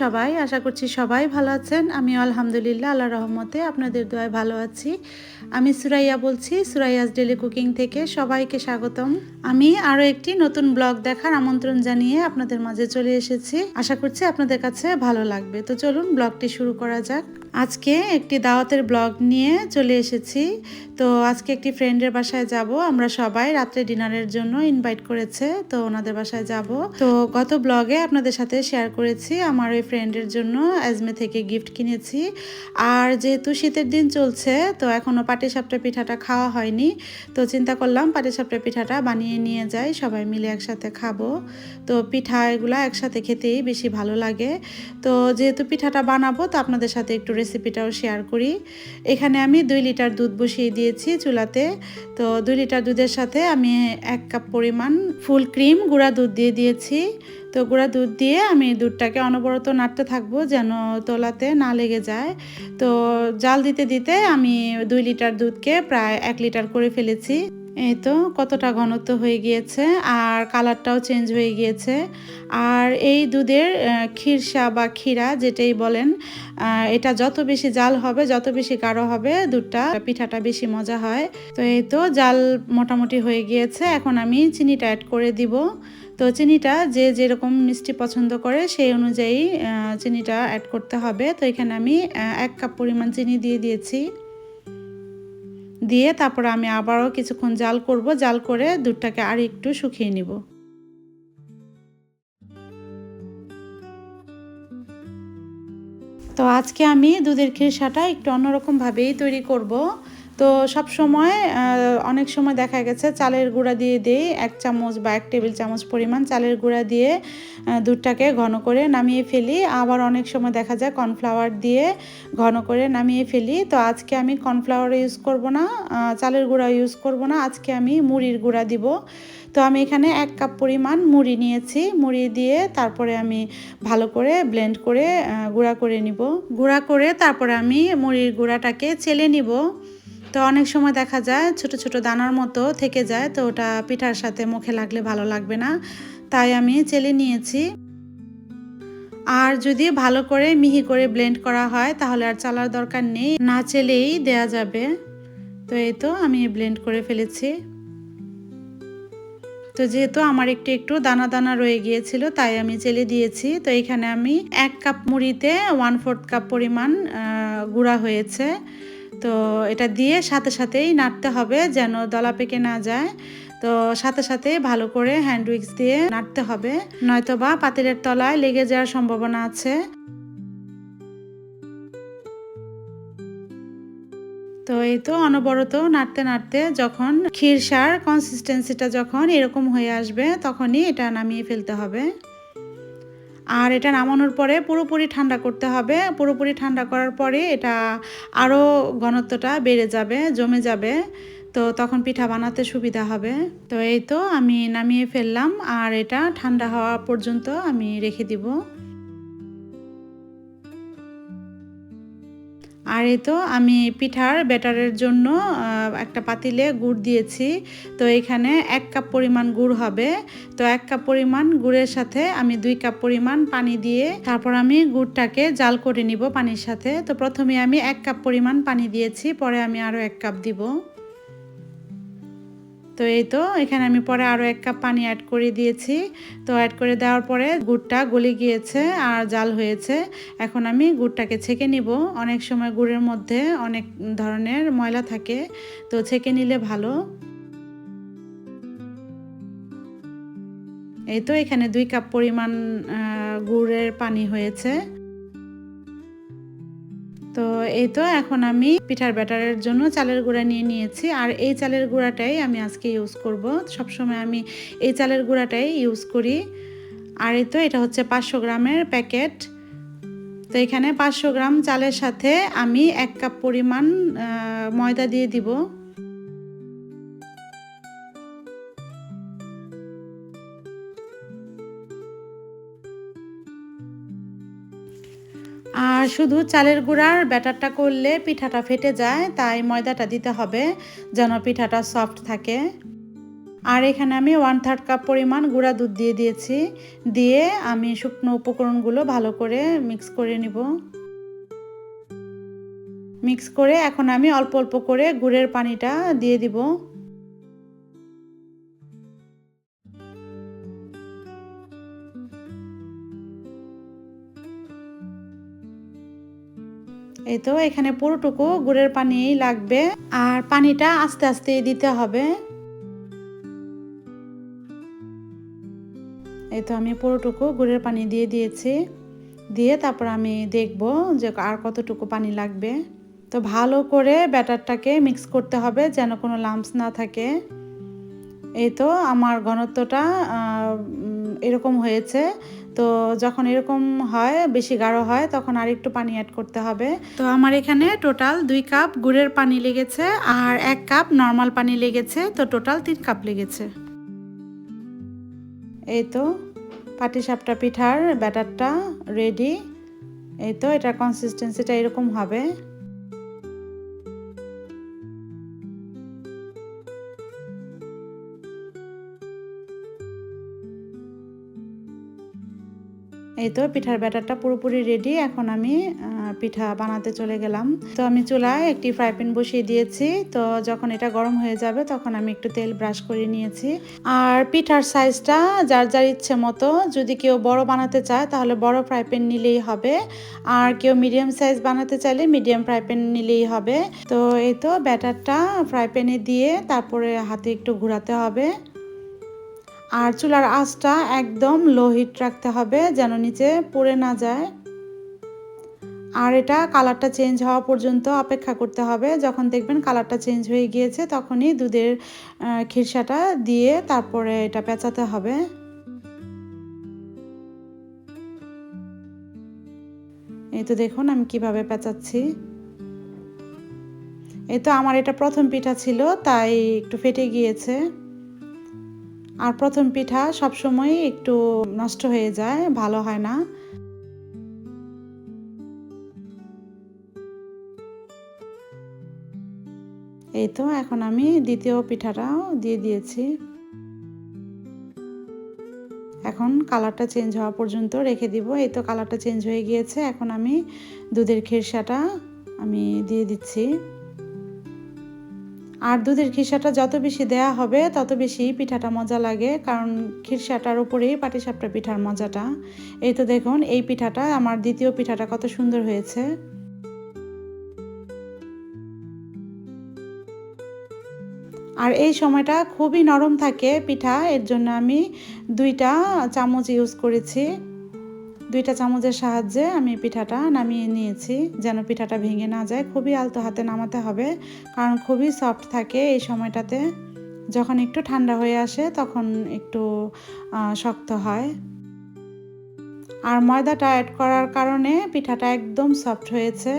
সবাই, আশা করছি সবাই ভালো আছেন। আমি আলহামদুলিল্লাহ আল্লাহ রহমতে আপনাদের দোয়ায় ভালো আছি। আমি সুরাইয়া বলছি, সুরাইয়াস ডেলি কুকিং থেকে সবাইকে স্বাগতম। আমি আরও একটি নতুন ব্লগ দেখার আমন্ত্রণ জানিয়ে আপনাদের মাঝে চলে এসেছি। আশা করছি আপনাদের কাছে ভালো লাগবে। তো চলুন ব্লগটি শুরু করা যাক। আজকে একটি দাওয়াতের ব্লগ নিয়ে চলে এসেছি। তো আজকে একটি ফ্রেন্ডের বাসায় যাব। আমরা সবাই রাত্রে ডিনারের জন্য ইনভাইট করেছে, তো ওনাদের বাসায় যাব। তো গত ব্লগে আপনাদের সাথে শেয়ার করেছি, আমার ওই ফ্রেন্ডের জন্য আজমে থেকে গিফট কিনেছি। আর যেহেতু শীতের দিন চলছে, তো এখনও পাটিসাপটা পিঠাটা খাওয়া হয়নি। তো চিন্তা করলাম পাটিসাপটা পিঠাটা বানিয়ে নিয়ে যাই, সবাই মিলে একসাথে খাব। তো পিঠা এগুলো একসাথে খেতেই বেশি ভালো লাগে। তো যেহেতু পিঠাটা বানাবো, তো আপনাদের সাথে একটু রেসিপিটাও শেয়ার করি। এখানে আমি দুই লিটার দুধ বসিয়ে দিয়েছি চুলাতে। তো দুই লিটার দুধের সাথে আমি এক কাপ পরিমাণ ফুল ক্রিম গুঁড়া দুধ দিয়ে দিয়েছি। তো গুঁড়া দুধ দিয়ে আমি দুধটাকে অনবরত নাড়তে থাকব যেন তোলাতে না লেগে যায়। তো জাল দিতে দিতে আমি দুই লিটার দুধকে প্রায় এক লিটার করে ফেলেছি। এই তো কতটা ঘনত্ব হয়ে গিয়েছে আর কালারটাও চেঞ্জ হয়ে গিয়েছে। আর এই দুধের ক্ষীরসা বা ক্ষীরা যেটাই বলেন এটা যত বেশি জাল হবে, যত বেশি গাঢ় হবে, দুধটা পিঠাটা বেশি মজা হয়। তো এই তো জাল মোটামুটি হয়ে গিয়েছে। এখন আমি চিনিটা অ্যাড করে দিব। তো চিনিটা যে যেরকম মিষ্টি পছন্দ করে সেই অনুযায়ী চিনিটা অ্যাড করতে হবে। তো এখানে আমি এক কাপ পরিমাণ চিনি দিয়ে দিয়েছি। দিয়ে তারপরে আমি আবারও কিছুক্ষণ জাল করব। জাল করে দুধটাকে আর একটু শুকিয়ে নিব। তো আজকে আমি দুধের খিরসাটা একটু অন্যরকমভাবেই তৈরি করব। তো সব সময় অনেক সময় দেখা গেছে চালের গুঁড়া দিয়ে দিই, এক চামচ বা এক টেবিল চামচ পরিমাণ চালের গুঁড়া দিয়ে দুধটাকে ঘন করে নামিয়ে ফেলি। আবার অনেক সময় দেখা যায় কর্নফ্লাওয়ার দিয়ে ঘন করে নামিয়ে ফেলি। তো আজকে আমি কর্নফ্লাওয়ার ইউজ করব না চালের গুঁড়া ইউজ করব না, আজকে আমি মুড়ির গুঁড়া দিব। তো আমি এখানে এক কাপ পরিমাণ মুড়ি নিয়েছি, মুড়ি দিয়ে তারপরে আমি ভালো করে ব্লেন্ড করে গুঁড়া করে নিব। গুঁড়া করে তারপরে আমি মুড়ির গুঁড়াটাকে চেলে নিব। তো অনেক সময় দেখা যায় ছোট ছোট দানার মতো থেকে যায়, তো ওটা পিঠার সাথে মুখে লাগলে ভালো লাগবে না। তাই আমি চেলে নিয়েছি। আর যদি ভালো করে মিহি করে ব্লেন্ড করা হয়, তাহলে আর চালার দরকার নেই। না চেলেই দেয়া যাবে। তো এই তো আমি ব্লেন্ড করে ফেলেছি। তো যেহেতু আমার একটু একটু দানা দানা রয়ে গিয়েছিল, তাই আমি চেলে দিয়েছি। তো এখানে আমি এক কাপ মুড়িতে ওয়ান ফোর্থ কাপ পরিমাণ গুঁড়া হয়েছে। তো এটা দিয়ে সাথে সাথেই নাড়তে হবে যেন দলা পেকে না যায়। তো সাথে সাথে ভালো করে হ্যান্ড উইক্স দিয়ে নাড়তে হবে। নয়তো বা পাতিলের তলায় লেগে যাওয়ার সম্ভাবনা আছে। তো এই তো অনবরত নাড়তে নাড়তে যখন ক্ষীরসার কনসিস্টেন্সিটা যখন এরকম হয়ে আসবে তখনই এটা নামিয়ে ফেলতে হবে। আর এটা নামানোর পরে পুরোপুরি ঠান্ডা করতে হবে। পুরোপুরি ঠান্ডা করার পরে এটা আরও ঘনত্বটা বেড়ে যাবে, জমে যাবে। তো তখন পিঠা বানাতে সুবিধা হবে। তো এই তো আমি নামিয়ে ফেললাম। আর এটা ঠান্ডা হওয়া পর্যন্ত আমি রেখে দিব। আর এই তো আমি পিঠার ব্যাটারের জন্য একটা পাতিলে গুড় দিয়েছি। তো এখানে এক কাপ পরিমাণ গুড় হবে। তো এক কাপ পরিমাণ গুড়ের সাথে আমি দুই কাপ পরিমাণ পানি দিয়ে তারপর আমি গুড়টাকে জাল করে নিব পানির সাথে। তো প্রথমে আমি এক কাপ পরিমাণ পানি দিয়েছি, পরে আমি আরও এক কাপ দিব। তো এই তো, এখানে আমি পরে আরও এক কাপ পানি অ্যাড করে দিয়েছি। তো অ্যাড করে দেওয়ার পরে গুড়টা গলে গিয়েছে আর জাল হয়েছে। এখন আমি গুড়টাকে ছেঁকে নিব। অনেক সময় গুড়ের মধ্যে অনেক ধরনের ময়লা থাকে, তো ছেঁকে নিলে ভালো। এই তো এখানে দুই কাপ পরিমাণ গুড়ের পানি হয়েছে। তো এই তো এখন আমি পিঠার ব্যাটারের জন্য চালের গুঁড়া নিয়ে নিয়েছি। আর এই চালের গুঁড়াটাই আমি আজকে ইউজ করব। সবসময় আমি এই চালের গুঁড়াটাই ইউজ করি। আর এই তো এটা হচ্ছে পাঁচশো গ্রামের প্যাকেট। তো এখানে পাঁচশো গ্রাম চালের সাথে আমি এক কাপ পরিমাণ ময়দা দিয়ে দিব। আর শুধু চালের গুঁড়ার ব্যাটারটা করলে পিঠাটা ফেটে যায়, তাই ময়দাটা দিতে হবে যেন পিঠাটা সফট থাকে। আর এখানে আমি ওয়ান থার্ড কাপ পরিমাণ গুঁড়া দুধ দিয়ে দিয়েছি, দিয়ে আমি শুকনো উপকরণগুলো ভালো করে মিক্স করে নিব। মিক্স করে এখন আমি অল্প অল্প করে গুড়ের পানিটা দিয়ে দিব। এই তো, এখানে পুরোটুকু গুড়ের পানি লাগবে। আর পানিটা আস্তে আস্তে দিতে হবে। এই তো, আমি পুরোটুকু গুড়ের পানি দিয়ে দিয়েছি। দিয়ে তারপর আমি দেখব যে আর কতটুকু পানি লাগবে। তো ভালো করে ব্যাটারটাকে মিক্স করতে হবে যেন কোনো লাম্পস না থাকে। এই তো, আমার ঘনত্বটা এরকম হয়েছে। তো যখন এরকম হয়, বেশি গাঢ় হয়, তখন আর একটু পানি অ্যাড করতে হবে। তো আমার এখানে টোটাল দুই কাপ গুড়ের পানি লেগেছে আর এক কাপ নর্মাল পানি লেগেছে। তো টোটাল তিন কাপ লেগেছে। এই তো পাটিসাপটা পিঠার ব্যাটারটা রেডি এই তো এটার কনসিস্টেন্সিটা এরকম হবে। এই তো পিঠার ব্যাটারটা পুরোপুরি রেডি এখন আমি পিঠা বানাতে চলে গেলাম। তো আমি চুলায় একটি ফ্রাই প্যান বসিয়ে দিয়েছি। তো যখন এটা গরম হয়ে যাবে, তখন আমি একটু তেল ব্রাশ করে নিয়েছি। আর পিঠার সাইজটা যার যার ইচ্ছে মতো, যদি কেউ বড় বানাতে চায়, তাহলে বড় ফ্রাই প্যান নিলেই হবে। আর কেউ মিডিয়াম সাইজ বানাতে চাইলে মিডিয়াম ফ্রাই প্যান নিলেই হবে। তো এই তো ব্যাটারটা ফ্রাই প্যানে দিয়ে, তারপরে হাতে একটু ঘোরাতে হবে। আর চুলার আঁচটা একদম লো হিট রাখতে হবে যেন নিচে পড়ে না যায়। আর এটা কালারটা চেঞ্জ হওয়া পর্যন্ত অপেক্ষা করতে হবে। যখন দেখবেন কালারটা চেঞ্জ হয়ে গিয়েছে, তখনই দুধের খিরসাটা দিয়ে তারপরে এটা পেঁচাতে হবে। এই তো দেখুন আমি কীভাবে পেঁচাচ্ছি। এই তো আমার এটা প্রথম পিঠা ছিল, তাই একটু ফেটে গিয়েছে। আর প্রথম পিঠা সবসময় একটু নষ্ট হয়ে যায়, ভালো হয় না। এই তো এখন আমি দ্বিতীয় পিঠাটাও দিয়ে দিয়েছি। এখন কালারটা চেঞ্জ হওয়া পর্যন্ত রেখে দিব। এই তো কালারটা চেঞ্জ হয়ে গিয়েছে। এখন আমি দুধের খেরসাটা আমি দিয়ে দিচ্ছি। আর দুধের খিরসাটা যত বেশি দেয়া হবে, তত বেশি পিঠাটা মজা লাগে। কারণ খিরসাটার উপরেই পাটিসাপটা পিঠার মজাটা। এই তো দেখুন, এই পিঠাটা, আমার দ্বিতীয় পিঠাটা কত সুন্দর হয়েছে। আর এই সময়টা খুবই নরম থাকে পিঠা, এর জন্য আমি দুইটা চামচ ইউজ করেছি। দুইটা চামচের সাহায্যে আমি পিঠাটা নামিয়ে নিয়েছি, যেন পিঠাটা ভেঙে না যায়। খুবই আলতো হাতে নামাতে হবে, কারণ খুবই সফট থাকে এই সময়টাতে। যখন একটু ঠান্ডা হয়ে আসে, তখন একটু শক্ত হয়। আর ময়দাটা অ্যাড করার কারণে পিঠাটা একদম সফট হয়েছে।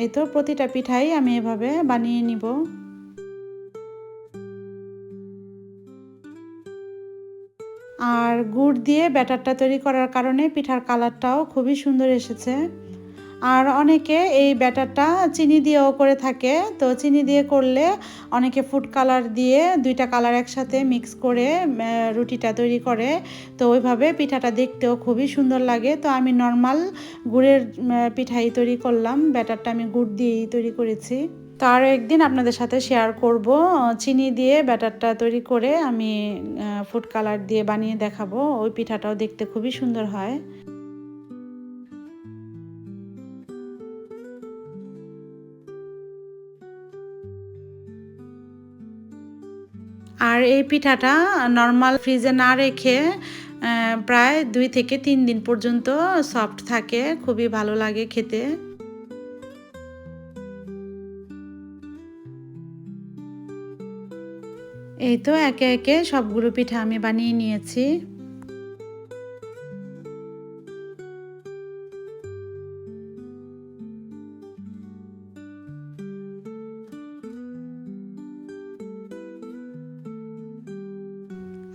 এই তো প্রতিটা পিঠাই আমি এভাবে বানিয়ে নিব। গুড় দিয়ে ব্যাটারটা তৈরি করার কারণে পিঠার কালারটাও খুবই সুন্দর এসেছে। আর অনেকে এই ব্যাটারটা চিনি দিয়েও করে থাকে। তো চিনি দিয়ে করলে অনেকে ফুড কালার দিয়ে দুইটা কালার একসাথে মিক্স করে রুটিটা তৈরি করে। তো ওইভাবে পিঠাটা দেখতেও খুবই সুন্দর লাগে। তো আমি নর্মাল গুড়ের পিঠাই তৈরি করলাম। ব্যাটারটা আমি গুড় দিয়েই তৈরি করেছি। তো আরও একদিন আপনাদের সাথে শেয়ার করব। চিনি দিয়ে ব্যাটারটা তৈরি করে আমি ফুড কালার দিয়ে বানিয়ে দেখাবো। ওই পিঠাটাও দেখতে খুবই সুন্দর হয়। আর এই পিঠাটা নর্মাল ফ্রিজে না রেখে প্রায় দুই থেকে তিন দিন পর্যন্ত সফট থাকে। খুবই ভালো লাগে খেতে। এই তো একে একে সবগুলো পিঠা আমি বানিয়ে নিয়েছি।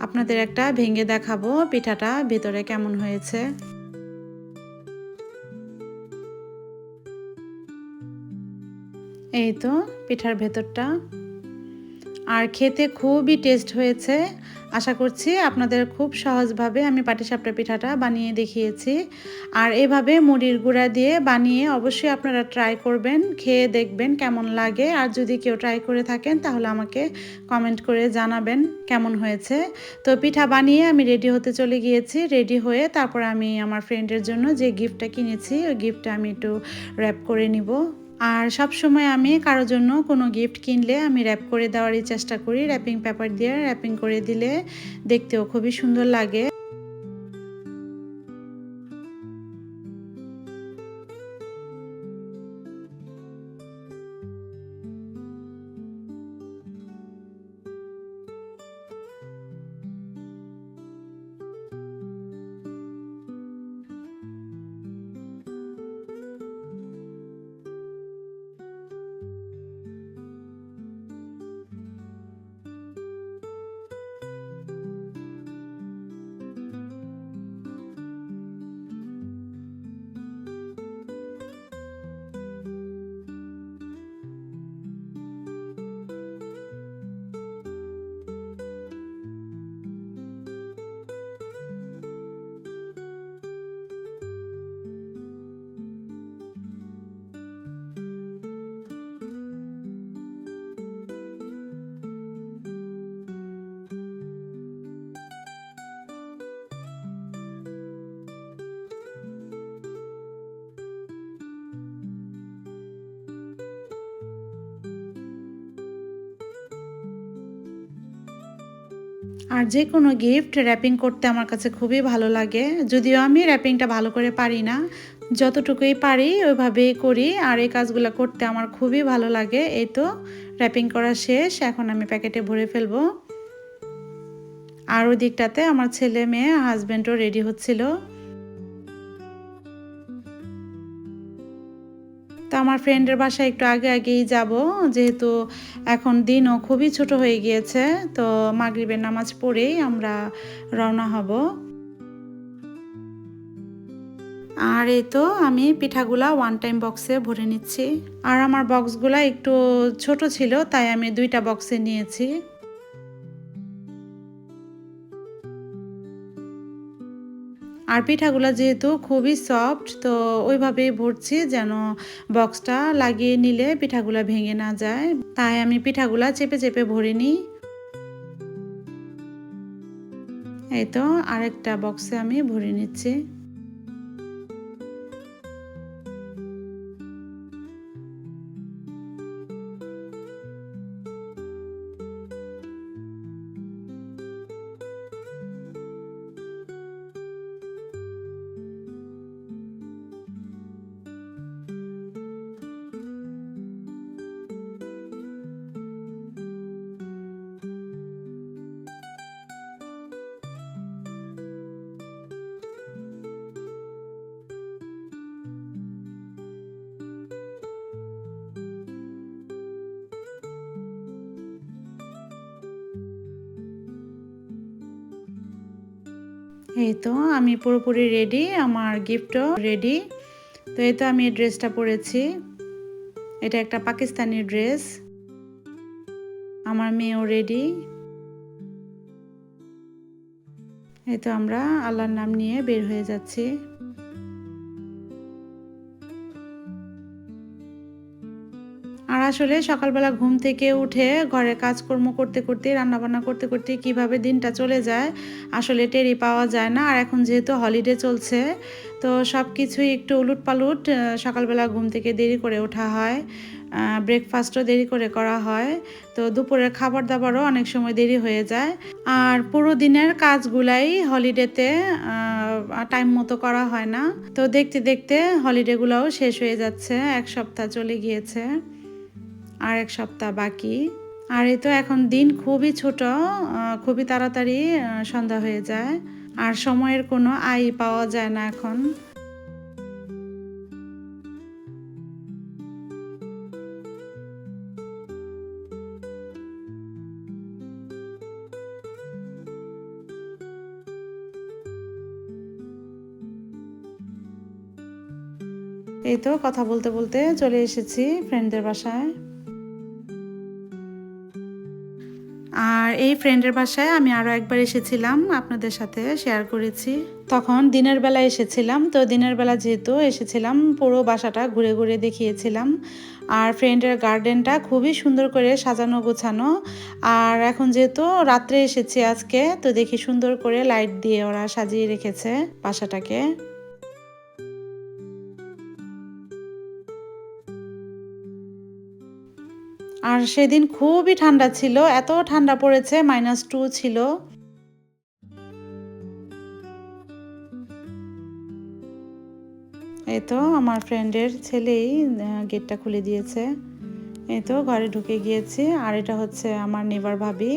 আপনাদের একটা ভেঙে দেখাবো পিঠাটা ভেতরে কেমন হয়েছে। এই তো পিঠার ভেতরটা। আর খেতে খুবই টেস্ট হয়েছে। আশা করছি আপনাদের খুব সহজভাবে আমি পাটিসাপটা পিঠাটা বানিয়ে দেখিয়েছি। আর এভাবে মুড়ির গুঁড়া দিয়ে বানিয়ে অবশ্যই আপনারা ট্রাই করবেন, খেয়ে দেখবেন কেমন লাগে। আর যদি কেউ ট্রাই করে থাকেন, তাহলে আমাকে কমেন্ট করে জানাবেন কেমন হয়েছে। তো পিঠা বানিয়ে আমি রেডি হতে চলে গিয়েছি। রেডি হয়ে তারপর আমি আমার ফ্রেন্ডের জন্য যে গিফটটা কিনেছি, ওই গিফটটা আমি একটু র্যাপ করে নিব। আর সব সময় আমি কারও জন্য কোনো গিফট কিনলে আমি র্যাপ করে দেওয়ারই চেষ্টা করি র্যাপিং পেপার দিয়ে র্যাপিং করে দিলে দেখতেও খুবই সুন্দর লাগে। আর যে কোনো গিফট র্যাপিং করতে আমার কাছে খুবই ভালো লাগে। যদিও আমি র্যাপিংটা ভালো করে পারি না। যতটুকুই পারি ওইভাবেই করি, আর এই কাজগুলো করতে আমার খুবই ভালো লাগে। এই তো র্যাপিং করা শেষ, এখন আমি প্যাকেটে ভরে ফেলব। আর ওই দিকটাতে আমার ছেলে মেয়ে হাজব্যান্ডও রেডি হচ্ছিল। আমার ফ্রেন্ডের বাসায় একটু আগে আগেই যাব, যেহেতু এখন দিনও খুবই ছোট হয়ে গিয়েছে, তো মাগরিবের নামাজ পড়েই আমরা রওনা হব। আর এই তো আমি পিঠাগুলা ওয়ান টাইম বক্সে ভরে নিচ্ছি। আর আমার বক্সগুলা একটু ছোট ছিল, তাই আমি দুইটা বক্সে নিয়েছি। আর পিঠাগুলো যেহেতু খুবই সফট তো ওইভাবেই ভরছি যেন বক্সটা লাগিয়ে নিলে পিঠাগুলো ভেঙে না যায়। তাই আমি পিঠাগুলো চেপে চেপে ভরে নিই। এই তো আরেকটা বক্সে আমি ভরে নিচ্ছি। এই তো, আমি পুরোপুরি রেডি আমার গিফটও রেডি তো এই তো আমি এই ড্রেসটা পরেছি। এটা একটা পাকিস্তানি ড্রেস আমার মেয়েও রেডি এই তো আমরা আল্লাহর নাম নিয়ে বের হয়ে যাচ্ছি। আসলে সকালবেলা ঘুম থেকে উঠে ঘরে কাজকর্ম করতে করতে, রান্নাবান্না করতে করতে কীভাবে দিনটা চলে যায়, আসলে টেরি পাওয়া যায় না। আর এখন যেহেতু হলিডে চলছে, তো সব কিছুই একটু উলুট পালুট সকালবেলা ঘুম থেকে দেরি করে ওঠা হয় ব্রেকফাস্টও দেরি করে করা হয়, তো দুপুরের খাবার দাবারও অনেক সময় দেরি হয়ে যায়। আর পুরো দিনের কাজগুলাই হলিডেতে টাইম মতো করা হয় না। তো দেখতে দেখতে হলিডেগুলোও শেষ হয়ে যাচ্ছে, এক সপ্তাহ চলে গিয়েছে। আর এক সপ্তাহ বাকি। আর এই তো এখন দিন খুবই ছোট খুবই তাড়াতাড়ি সন্ধ্যা হয়ে যায়। আর সময়ের কোনো আই পাওয়া যায় না এখন। এই তো কথা বলতে বলতে চলে এসেছি ফ্রেন্ডদের বাসায়। আর এই ফ্রেন্ডের বাসায় আমি আরও একবার এসেছিলাম, আপনাদের সাথে শেয়ার করেছি। তখন দিনের বেলা এসেছিলাম, তো দিনের বেলা যেহেতু এসেছিলাম, পুরো বাসাটা ঘুরে ঘুরে দেখিয়েছিলাম। আর ফ্রেন্ডের গার্ডেনটা খুবই সুন্দর করে সাজানো গোছানো। আর এখন যেহেতু রাত্রে এসেছি আজকে, তো দেখি সুন্দর করে লাইট দিয়ে ওরা সাজিয়ে রেখেছে বাসাটাকে। আর সেদিন খুবই ঠান্ডা ছিল, এত ঠান্ডা পড়েছে মাইনাস টু ছিল। এই তো আমার ফ্রেন্ডের ছেলেই গেটটা খুলে দিয়েছে। এই তো ঘরে ঢুকে গিয়েছি, আর এটা হচ্ছে আমার নেবার ভাবি।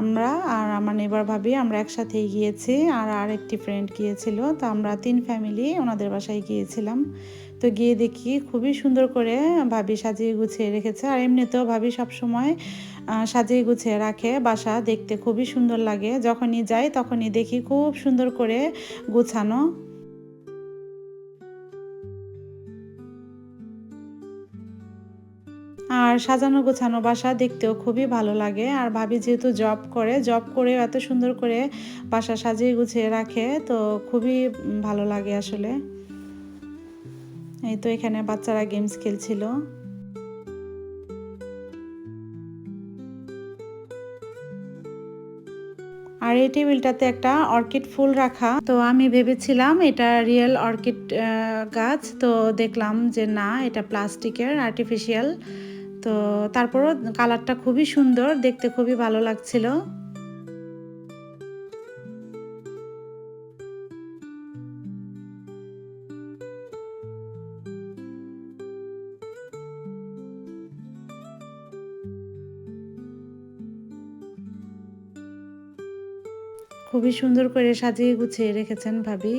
আমরা আর আমার নেবার ভাবি আমরা একসাথেই গিয়েছি আর আরেকটি ফ্রেন্ড গিয়েছিল। তো আমরা তিন ফ্যামিলি ওনাদের বাসায় গিয়েছিলাম। তো গিয়ে দেখি খুবই সুন্দর করে ভাবি সাজিয়ে গুছিয়ে রেখেছে। আর এমনিতেও ভাবি সবসময় সাজিয়ে গুছিয়ে রাখে বাসা দেখতে খুবই সুন্দর লাগে। যখনই যাই তখনই দেখি খুব সুন্দর করে গুছানো। আর সাজানো গোছানো বাসা দেখতেও খুবই ভালো লাগে। আর ভাবি যেহেতু জব করে জব করে এত সুন্দর করে বাসা সাজিয়ে গুছিয়ে রাখে, তো খুবই ভালো লাগে আসলে। এই তো এখানে বাচ্চারা গেমস খেলছিল। আর এই টেবিলটাতে একটা অর্কিড ফুল রাখা। তো আমি ভেবেছিলাম এটা রিয়েল অর্কিড গাছ, তো দেখলাম যে না, এটা প্লাস্টিকের আর্টিফিশিয়াল তো তারপরও কালারটা খুবই সুন্দর, দেখতে খুবই ভালো লাগছিল। খুবই সুন্দর করে সাজিয়ে গুছিয়ে রেখেছেন ভাবি।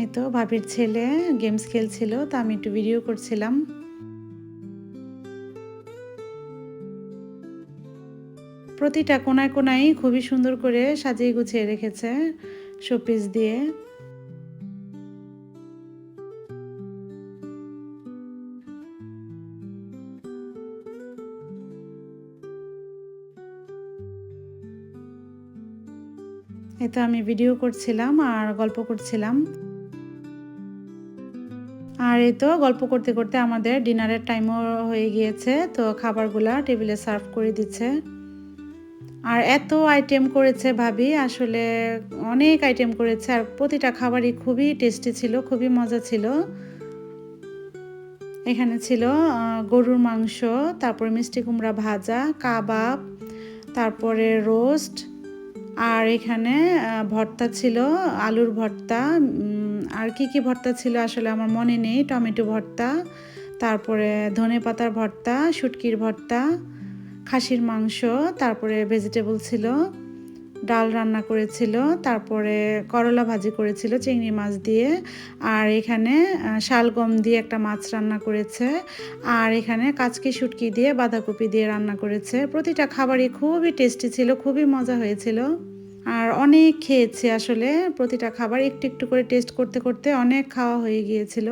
এই তো ভাবির ছেলে গেমস খেলছিল, তো আমি একটু ভিডিও করছিলাম। প্রতিটা কোনায় কোনায় খুবই সুন্দর করে সাজিয়ে গুছিয়ে রেখেছে শোপিস দিয়ে। এতো আমি ভিডিও করছিলাম আর গল্প করছিলাম। আর এই তো গল্প করতে করতে আমাদের ডিনারের টাইমও হয়ে গিয়েছে, তো খাবারগুলা টেবিলে সার্ভ করে দিচ্ছে। আর এত আইটেম করেছে ভাবি, আসলে অনেক আইটেম করেছে, আর প্রতিটা খাবারই খুবই টেস্টি ছিল, খুবই মজা ছিল। এখানে ছিল গরুর মাংস, তারপরে মিষ্টি কুমড়া ভাজা, কাবাব, তারপরে রোস্ট আর এখানে ভর্তা ছিল, আলুর ভর্তা আর কি কি ভর্তা ছিল আসলে আমার মনে নেই। টমেটো ভর্তা, তারপরে ধনে পাতার ভর্তা, শুটকির ভর্তা, খাসির মাংস, তারপরে ভেজিটেবল ছিল, ডাল রান্না করেছিল, তারপরে করলা ভাজি করেছিল চিংড়ি মাছ দিয়ে, আর এখানে শালগম দিয়ে একটা মাছ রান্না করেছে, আর এখানে কাচকি শুটকি দিয়ে বাঁধাকপি দিয়ে রান্না করেছে। প্রতিটা খাবারই খুবই টেস্টি ছিল, খুবই মজা হয়েছিল। আর অনেক খেয়েছে আসলে। প্রতিটা খাবার একটু একটু করে টেস্ট করতে করতে অনেক খাওয়া হয়ে গিয়েছিল।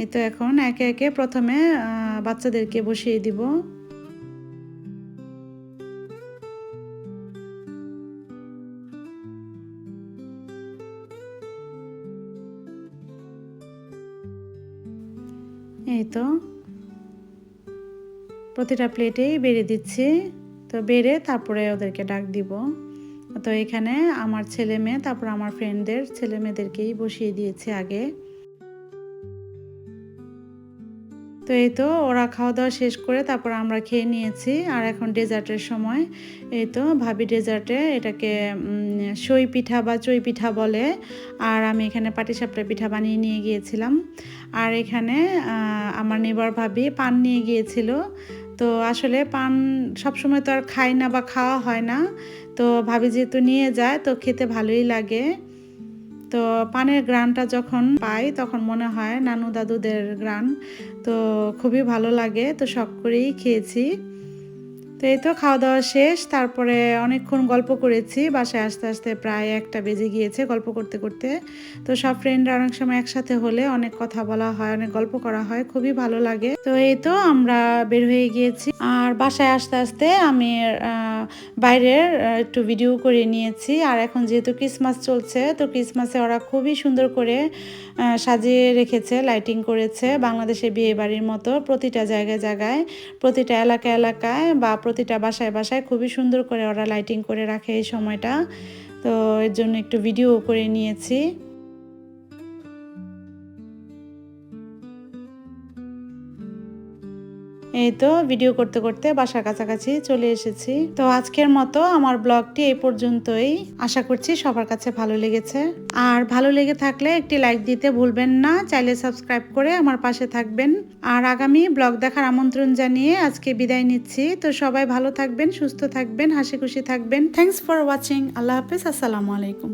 এই তো এখন একে একে প্রথমে বাচ্চাদেরকে বসিয়ে দিব। এই তো। প্রতিটা প্লেটেই বেড়ে দিচ্ছি। তো বেড়ে তারপরে ওদেরকে ডাক দিব। তো এখানে আমার ছেলে মেয়ে, তারপর আমার ফ্রেন্ডদের ছেলে মেয়েদেরকেই বসিয়ে দিয়েছি আগে। তো এই তো ওরা খাওয়া দাওয়া শেষ করে তারপর আমরা খেয়ে নিয়েছি। আর এখন ডেজার্টের সময়। এই তো ভাবি ডেজার্টে এটাকে সই পিঠা বা চই পিঠা বলে। আর আমি এখানে পাটিসাপটা পিঠা বানিয়ে নিয়ে গিয়েছিলাম। আর এখানে আমার নেবার ভাবি পান নিয়ে গিয়েছিল। তো আসলে পান সবসময় তো আর খাই না বা খাওয়া হয় না। তো ভাবি যেহেতু নিয়ে যায়, তো খেতে ভালোই লাগে। তো পানের গ্রানটা যখন পাই, তখন মনে হয় নানু দাদুদের গ্রান তো খুবই ভালো লাগে, তো শখ করেই খেয়েছি। তো এই তো খাওয়া দাওয়া শেষ, তারপরে অনেকক্ষণ গল্প করেছি, বাসায় আস্তে আস্তে প্রায় একটা বেজে গিয়েছে গল্প করতে করতে। তো সব ফ্রেন্ডরা অনেক সময় একসাথে হলে অনেক কথা বলা হয়, অনেক গল্প করা হয়, খুবই ভালো লাগে। তো এই তো আমরা বের হয়ে গিয়েছি। আর বাসায় আস্তে আস্তে আমি বাইরের একটু ভিডিও করে নিয়েছি। আর এখন যেহেতু ক্রিসমাস চলছে, তো ক্রিসমাসে ওরা খুবই সুন্দর করে সাজিয়ে রেখেছে লাইটিং করেছে বাংলাদেশে বিয়ে বাড়ির মতো প্রতিটা জায়গায় জায়গায়, প্রতিটা এলাকা এলাকায় বা প্রতিটা বাসায় বাসায় খুবই সুন্দর করে ওরা লাইটিং করে রাখে এই সময়টা। তো এর জন্য একটু ভিডিও করে নিয়েছি। এই তো ভিডিও করতে করতে বাসার কাছাকাছি চলে এসেছি। তো আজকের মতো আমার ব্লগটি এই পর্যন্তই। আশা করছি সবার কাছে ভালো লেগেছে। আর ভালো লেগে থাকলে একটি লাইক দিতে ভুলবেন না। চাইলে সাবস্ক্রাইব করে আমার পাশে থাকবেন। আর আগামী ব্লগ দেখার আমন্ত্রণ জানিয়ে আজকে বিদায় নিচ্ছি। তো সবাই ভালো থাকবেন, সুস্থ থাকবেন, হাসি খুশি থাকবেন। থ্যাংকস ফর ওয়াচিং আল্লাহ হাফিজ। আসসালামু আলাইকুম।